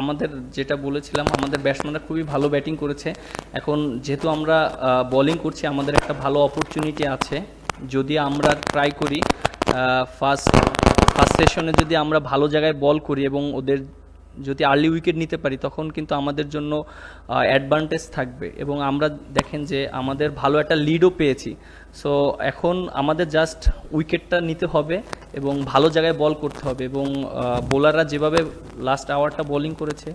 আমাদের যেটা বলেছিলাম, আমাদের ব্যাটসম্যানরা খুবই ভালো ব্যাটিং করেছে। এখন যেহেতু আমরা বোলিং করছি, আমাদের একটা ভালো অপরচুনিটি আছে। যদি আমরা ট্রাই করি ফার্স্ট ফার্স্ট সেশনে যদি আমরা ভালো জায়গায় বল করি এবং ওদের যদি আর্লি উইকেট নিতে পারি, তখন কিন্তু আমাদের জন্য অ্যাডভান্টেজ থাকবে। এবং আমরা দেখেন যে আমাদের ভালো একটা লিডও পেয়েছি। সো এখন আমাদের জাস্ট উইকেটটা নিতে হবে এবং ভালো জায়গায় বল করতে হবে। এবং বোলাররা যেভাবে লাস্ট আওয়ারটা বোলিং করেছে,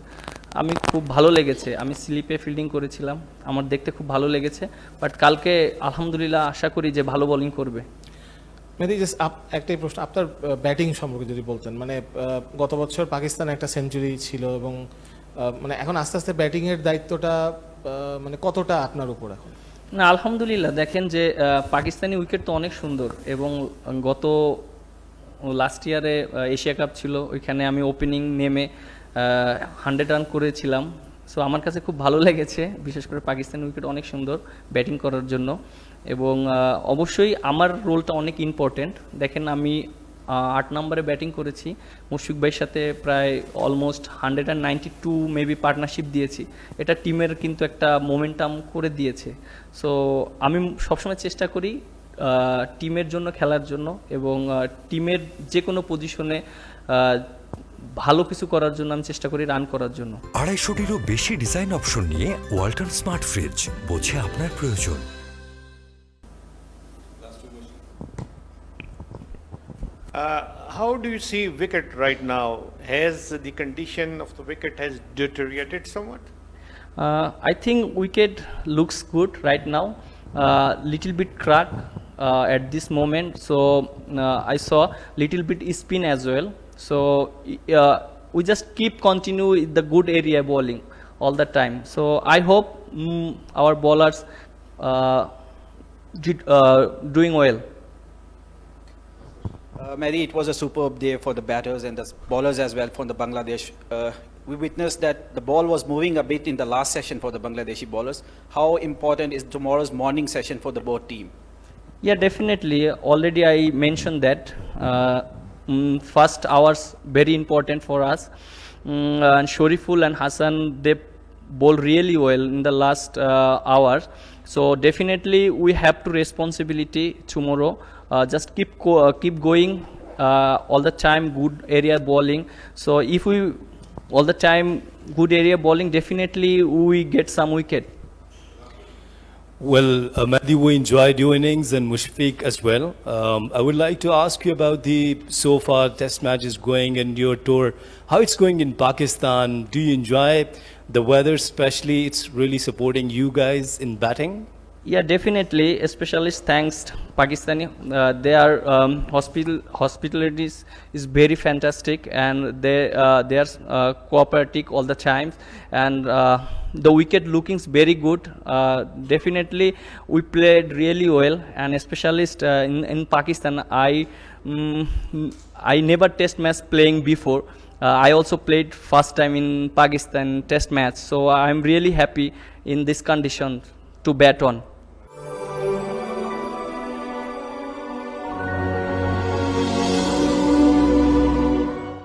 আমি খুব ভালো লেগেছে। আমি স্লিপে ফিল্ডিং করেছিলাম। আমার দেখতে খুব ভালো লেগেছে। বাট কালকে আলহামদুলিল্লাহ আশা করি যে ভালো বোলিং করবে। মেহেদি জাস্ট একটাই প্রশ্ন, আপনার ব্যাটিং সম্পর্কে যদি বলতেন মানে গত বছর পাকিস্তান একটা সেঞ্চুরি ছিল এবং মানে এখন আস্তে আস্তে ব্যাটিং এর দায়িত্বটা মানে কতটা আপনার উপর এখন? না, আলহামদুলিল্লাহ, দেখেন যে পাকিস্তানি উইকেট তো অনেক সুন্দর এবং গত লাস্ট ইয়ারে এশিয়া কাপ ছিল, ওইখানে আমি ওপেনিং নেমে হান্ড্রেড রান করেছিলাম। সো আমার কাছে খুব ভালো লেগেছে। বিশেষ করে পাকিস্তানি উইকেট অনেক সুন্দর ব্যাটিং করার জন্য। এবং অবশ্যই আমার রোলটা অনেক ইম্পর্টেন্ট দেখেন আমি আট নম্বরে ব্যাটিং করেছি। মুশফিক ভাইয়ের সাথে প্রায় almost hundred and ninety two maybe partnership দিয়েছি। এটা টিমের কিন্তু একটা মোমেন্টাম করে দিয়েছে। সো আমি সবসময় চেষ্টা করি টিমের জন্য, খেলার জন্য। এবং টিমের যে কোনো পজিশনে ভালো কিছু করার জন্য আমি চেষ্টা করি রান করার জন্য আড়াইশোটিরও বেশি ডিজাইন অপশন নিয়ে ওয়ালটন স্মার্ট ফ্রিজ বোঝে আপনার প্রয়োজন Uh, How do you see wicket right now? Has the condition of the wicket has deteriorated somewhat? Uh, I think wicket looks good right now. Uh, little bit crack uh, at this moment. So uh, I saw little bit spin as well. So uh, we just keep continue the good area bowling all the time. So I hope mm, our bowlers uh, did, uh, doing well. Uh, Mehdi, it was a superb day for the batters and the bowlers as well from the Bangladesh. Uh, we witnessed that the ball was moving a bit in the last session for the Bangladeshi bowlers. How important is tomorrow's morning session for the both team? Yeah, definitely. Already I mentioned that. Uh, mm, first hours very important for us. Mm, and Shoriful and Hassan they bowl really well in the last uh, hours. So definitely we have to responsibility tomorrow. Uh, just keep co- uh, keep going uh, all the time. Good area bowling. So if we all the time good area bowling, definitely we get some wicket. Well, uh, Mahdi, we enjoyed your innings and Mushfiq as well. Um, I would like to ask you about the so far test matches going and your tour. How it's going in Pakistan? Do you enjoy the weather, especially? It's really supporting you guys in batting. Yeah, definitely. Especially thanks to Pakistani. Uh, their um, hospital hospitality is, very fantastic, and they uh, they are uh, cooperative all the time. And uh, the wicket lookings very good. Uh, definitely, we played really well, and especially uh, in in Pakistan, I mm, I never test match playing before. Uh, I also played first time in Pakistan test match, so I'm really happy in this condition to bat on.